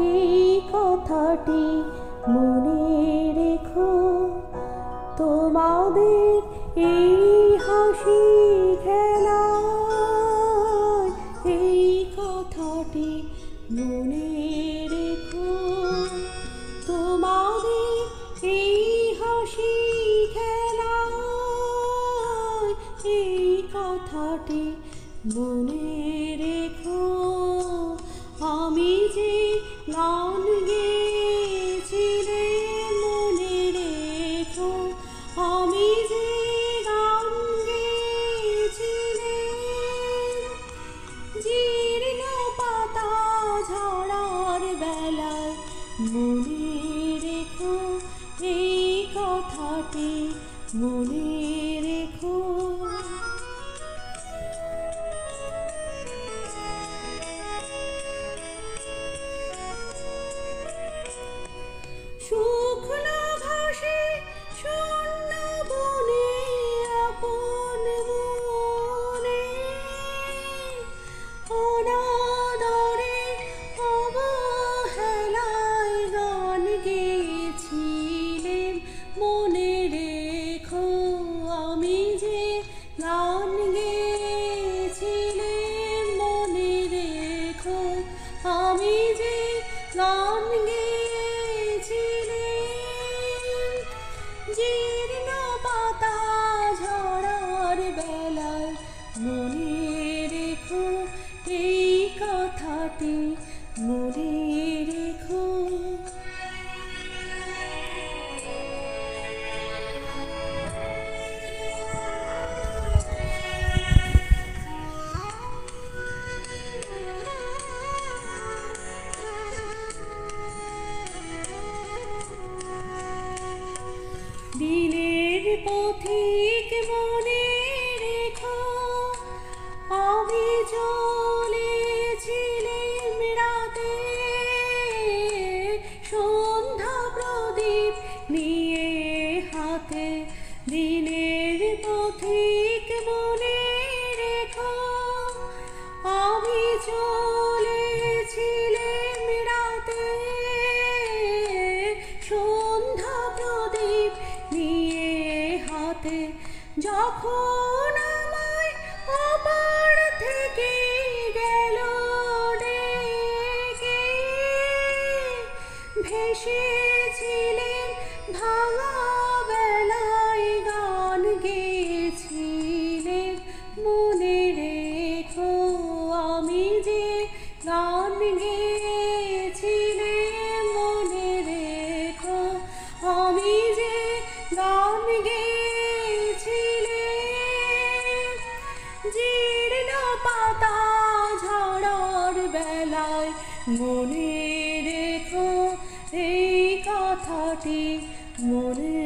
এই কথাটি মনে রেখো। তোমাদের এই হাসি খেলা, এই কথাটি মনে রেখো। তোমাদের এই হাসি খেলা, এই কথাটি মনে রেখো। মনে রেখো এই কথাটি মনে দিনের পথিক যখন আমায় ভেসেছিলেন ভাঙা পাতা ঝড়ার বেলায় মনে রেখো এই কথাটি মনে